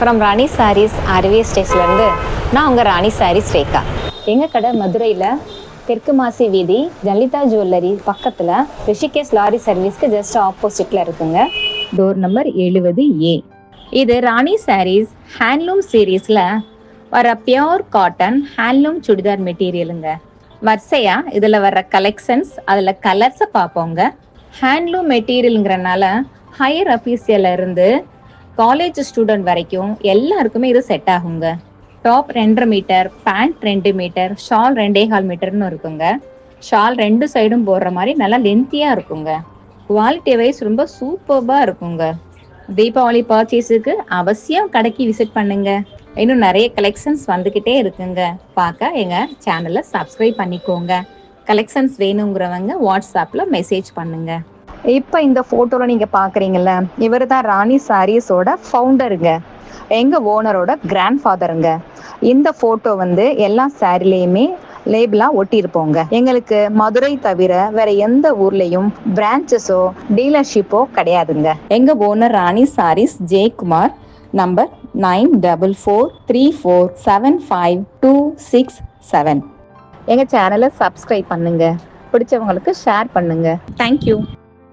From ராணி சாரீஸ் ஆர்வே ஸ்டேஷன்லேருந்து நான் உங்கள் ராணி சாரீஸ் ரேகா எங்கள் கடை? மதுரையில். தெற்கு மாசி வீதி லலிதா ஜுவல்லரி பக்கத்தில் ரிஷிகேஷ் லாரி சர்வீஸ்க்கு ஜஸ்ட் ஆப்போசிட்டில் இருக்குங்க. டோர் நம்பர் எழுபது ஏ இது ராணி சாரீஸ் ஹேண்ட்லூம் சீரீஸில் வர பியோர் காட்டன் ஹேண்ட்லூம் சுடிதார் மெட்டீரியலுங்க வரிசையாக இதில் வர்ற கலெக்ஷன்ஸ் அதில் கலர்ஸை பார்ப்போங்க. ஹேண்ட்லூம் மெட்டீரியலுங்கிறனால ஹையர் அஃபீஷியல்ல இருந்து காலேஜ் ஸ்டூடெண்ட் வரைக்கும் எல்லாருக்குமே இது செட் ஆகுங்க. டாப் ரெண்டரை மீட்டர் பேண்ட் ரெண்டு மீட்டர் ஷால் ரெண்டே கால் மீட்டர்னு இருக்குங்க. ஷால் ரெண்டு சைடும் போடுற மாதிரி நல்லா லென்த்தியாக இருக்குங்க. குவாலிட்டி வைஸ் ரொம்ப சூப்பர்பாக இருக்குங்க. தீபாவளி பர்ச்சேஸுக்கு அவசியம் கடைக்கு விசிட் பண்ணுங்க. இன்னும் நிறைய கலெக்ஷன்ஸ் வந்துக்கிட்டே இருக்குங்க. பார்க்க எங்கள் சேனலை சப்ஸ்கிரைப் பண்ணிக்கோங்க. கலெக்ஷன்ஸ் வேணுங்கிறவங்க வாட்ஸ்அப்பில் மெசேஜ் பண்ணுங்கள் இப்போ இந்த ஃபோட்டோவில் நீங்கள் பார்க்குறீங்கல்ல இவர் தான் ராணி சாரீஸோட ஃபவுண்டருங்க எங்கள் ஓனரோட கிராண்ட் ஃபாதருங்க இந்த ஃபோட்டோ வந்து எல்லா சாரிலையுமே லேபிளாக ஒட்டியிருப்போங்க. எங்களுக்கு மதுரை தவிர வேற எந்த ஊர்லேயும் பிரான்ச்சஸோ டீலர்ஷிப்போ கிடையாதுங்க. எங்கள் owner Rani sarees Jayakumar number nine double four three four seven five two six seven எங்கள் சேனலை சப்ஸ்கிரைப் பண்ணுங்க. பிடிச்சவங்களுக்கு ஷேர் பண்ணுங்க. தேங்க்யூ